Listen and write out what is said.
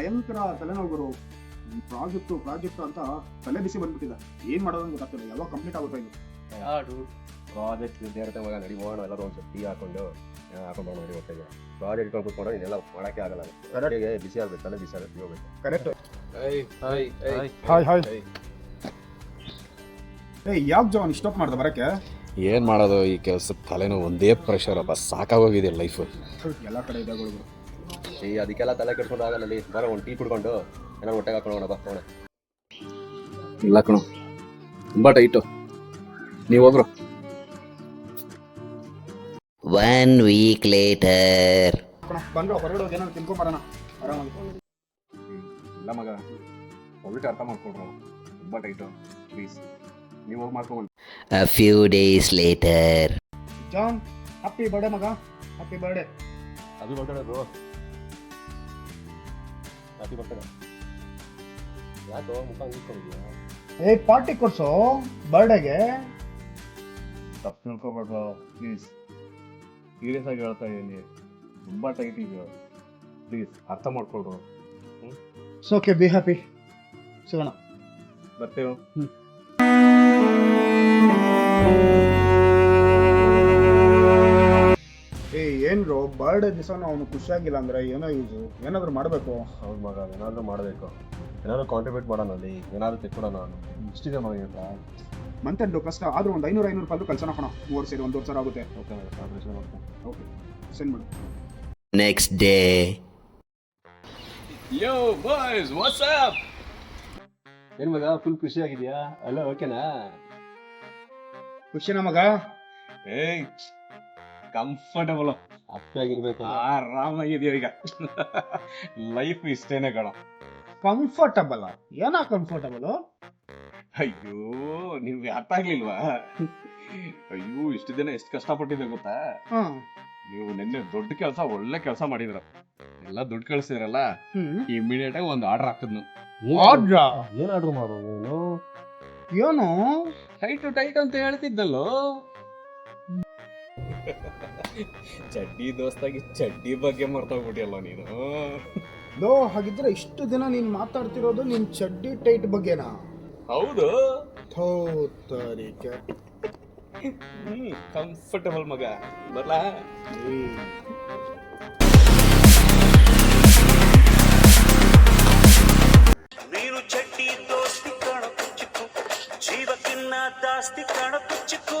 ಭಯಂಕರ ತಲೆನೋವು ಈ ಪ್ರಾಜೆಕ್ಟು ಪ್ರಾಜೆಕ್ಟ್ ಅಂತ ತಲೆ ಬಿಸಿ ಬಂದ್ಬಿಟ್ಟಿದೆ. ಏನ್ ಮಾಡೋದು ಗೊತ್ತಿಲ್ಲ ಗೊತ್ತಾಗ್ತಿಲ್ಲ. ಯಾವಾಗ ಕಂಪ್ಲೀಟ್ ಆಗುತ್ತೆ ಇದು ಪ್ರಾಜೆಕ್ಟ್ ವಿದ್ಯಾರ್ಥಿ ಮಗ ನಡಿ ಎಲ್ಲರೂ ಒಂದು ಟೀ ಹಾಕೊಂಡು ಹಾಕೊಂಡು ನೋಡಿ ಹೊಟ್ಟೆಗೆ ಪ್ರಾಜೆಕ್ಟ್ ಇಟ್ಕೊಂಡು ಕೂತ್ಕೊಂಡು ಇದೆಲ್ಲ ಮಾಡಕ್ಕೆ ಆಗಲ್ಲ. ಹೊಟ್ಟೆಗೆ ಬಿಸಿ ಆಗ್ಬೇಕು ತಲೆ ಬಿಸಿ ಆಗುತ್ತೆ ಹೋಗ್ಬೇಕು ಕರೆಕ್ಟ್ ಏಯ್ ಹಾಯ್ ಹಾಯ್. ಹಾಯ್ ಏ ಯಾಕೆ ಜವಾನ್ ಸ್ಟಾಪ್ ಮಾಡ್ದೆ ಬರಕ್ಕೆ? ಏನು ಮಾಡೋದು ಈ ಕೆಲಸ ತಲೆನೋ ಒಂದೇ ಪ್ರೆಷರ್ ಅಪ್ಪ ಸಾಕಾಗೋಗಿದೆ ಲೈಫ್ ಎಲ್ಲ ಕಡೆ ಇದೆ ಈ ಅದಕ್ಕೆಲ್ಲ ತಲೆ ಕೆಡ್ಕೊಂಡು ಆಗಲ್ಲ ಅಲ್ಲಿ ಬರೋ ಒಂದು ಟೀ ಕುಡ್ಕೊಂಡು ಏನೋ ಹೊಟ್ಟೆಗೆ ಹಾಕೊಳ್ಳೋಣ ಬಾ ಹೋಗೋಣ. ಇಲ್ಲ ಕಣೋ ತುಂಬ ಟೈಟು ನೀವು ಹೋಗ್ರು. ಒನ್ ವೀಕ್ ಲೇಟರ್ ಬಂದ್ರು ಹೊರಗಡೆ ಹೋಗಿ ಏನಾದ್ರು ತಿನ್ಕೊಂಬರೋಣ ಆರಾಮಾಗಿ. ಇಲ್ಲ ಮಗ ಹೋಗ್ಬಿಟ್ಟು ಅರ್ಥ ಮಾಡ್ಕೊಡ್ರು. ತುಂಬ ಟೈಟು ಪ್ಲೀಸ್ ನೀವು ಹೋಗಿ ಮಾಡ್ಕೊಂಡು a few days later John happy birthday ಮಗ ಹ್ಯಾಪಿ ಬರ್ಡೇ ಅದು ಬರ್ಡೇ ಬ್ರೋ ಹ್ಯಾಪಿ ಬರ್ತಾಳೆ ಯಾಕೋ ಮುಖ ಹಂಗಿಸ್ಕೊಂಡಿದ್ಯಾ ಏ ಪಾರ್ಟಿ ಕೊಡ್ಸು. ಬರ್ಡೇಗೆ ತಪ್ಪು ತಿಳ್ಕೊಬೇಡ್ರು ಪ್ಲೀಸ್ ಸೀರಿಯಸ್ ಆಗಿ ಹೇಳ್ತಾ ಇದ್ದೀನಿ ತುಂಬ ಟೈಟ್ ಇದೆಯೋ ಪ್ಲೀಸ್ ಅರ್ಥ ಮಾಡ್ಕೊಳ್ರು. ಸೊ ಓಕೆ ಬಿ ಹ್ಯಾಪಿ ಸಿಗೋಣ. ಬರ್ತೇವೆ. ಏನ್ರು ಬರ್ಡೇ ದಿವಸ ಅವನು ಖುಷಿಯಾಗಿಲ್ಲ ಅಂದ್ರೆ ಏನೋ ಯೂಸು ಏನಾದ್ರು ಮಾಡಬೇಕು. ಹೌದು ಮಗ ಏನಾದರೂ ಮಾಡಬೇಕು. ಏನಾದರೂ ಕಾಂಟ್ರಿಬ್ಯೂಟ್ ಮಾಡೋಣ ಅಲ್ಲಿ ಏನಾದರೂ ತೆಕ್ಕೊಡೋಣ ಇಷ್ಟಿದೆ ಮಗ ಅಂತ ಮಂತ್ ಎಂಟು ಕಷ್ಟ ಆದರೂ ಒಂದು ಐನೂರು ಐನೂರು ರೂಪಾಯಿ ಕಳ್ಸೋಣ ಕಣ ಮೂರು ಸೇರಿ ಒಂದು ಸಾವಿರ ಆಗುತ್ತೆ. ಓಕೆ ಮಗ ಕಾಂಟ್ರಿಬ್ಯೂಷನ್ ಮಾಡ್ತೀನಿ ಓಕೆ ಸೆಂಡ್ ಮಾಡು. Next day. Yo boys WhatsApp ಏನು ಮಗ ಫುಲ್ ಖುಷಿಯಾಗಿದೆಯಾ? ಅಲ್ಲ ಓಕೆನಾ ಖುಷಿನ ಮಗ? ಏಯ್ ಕಂಫರ್ಟಬಲ್ ಆಗಿರ್ಬೇಕು ಆರಾಮಾಗಿದೆಯೋ ಈಗ. ಲೈಫ್ ಇಷ್ಟೇನೆ ಕಣ. ಕಂಫರ್ಟಬಲ್ ಏನ ಕಂಫರ್ಟಬಲ್ ಅಯ್ಯೋ ನಿಮ್ಗೆ ಅರ್ಥ ಆಗ್ಲಿಲ್ವಾ? ಅಯ್ಯೋ ಇಷ್ಟು ದಿನ ಎಷ್ಟು ಕಷ್ಟಪಟ್ಟಿದೆ ಗೊತ್ತಾ? ನೀವು ನಿನ್ನೆ ದೊಡ್ಡ ಕೆಲಸ ಒಳ್ಳೆ ಕೆಲಸ ಮಾಡಿದ್ರ. ಎಲ್ಲ ದುಡ್ಡು ಕಳಿಸಿದ್ರಲ್ಲ ಇಮಿಡಿಯೇಟ್ ಆಗಿ ಒಂದು ಆರ್ಡರ್ ಹಾಕಿದ್ನು. ಆರ್ಡ್ರ ಏನ್ ಆರ್ಡರ್ ಮಾಡೋದು ಏನು? ಟೈಟ್ ಟೈಟ್ ಅಂತ ಹೇಳ್ತಿದ್ದಲ್ಲೋ? ಚಡ್ಡಿ ದೋಸ್ತಾಗಿ ಚಡ್ಡಿ ಬಗ್ಗೆ ಮರ್ತೋಗ್ಬಿಟ್ಟಿಯಲ್ಲ ನೀನು? ನೋ ಹಾಗಿದ್ರೆ ಇಷ್ಟು ದಿನ ನೀನು ಮಾತಾಡ್ತಿರೋದು ನಿನ್ನ ಚಡ್ಡಿ ಟೈಟ್ ಬಗ್ಗೆನಾ? ಹೌದು. ಥೋತರಿಕೆ ಹ್ಮ್ ಕಂಫರ್ಟಬಲ್ ಮಗ. ಬರ್ಲಾ? ನೀನು ಚಡ್ಡಿ ದೋಸ್ತಿ ಕಾಣೋ ಚಿಕ್ಕು ಜೀವಕ್ಕಿನ್ನ ಜಾಸ್ತಿ ಕಾಣೋ ಚಿಕ್ಕು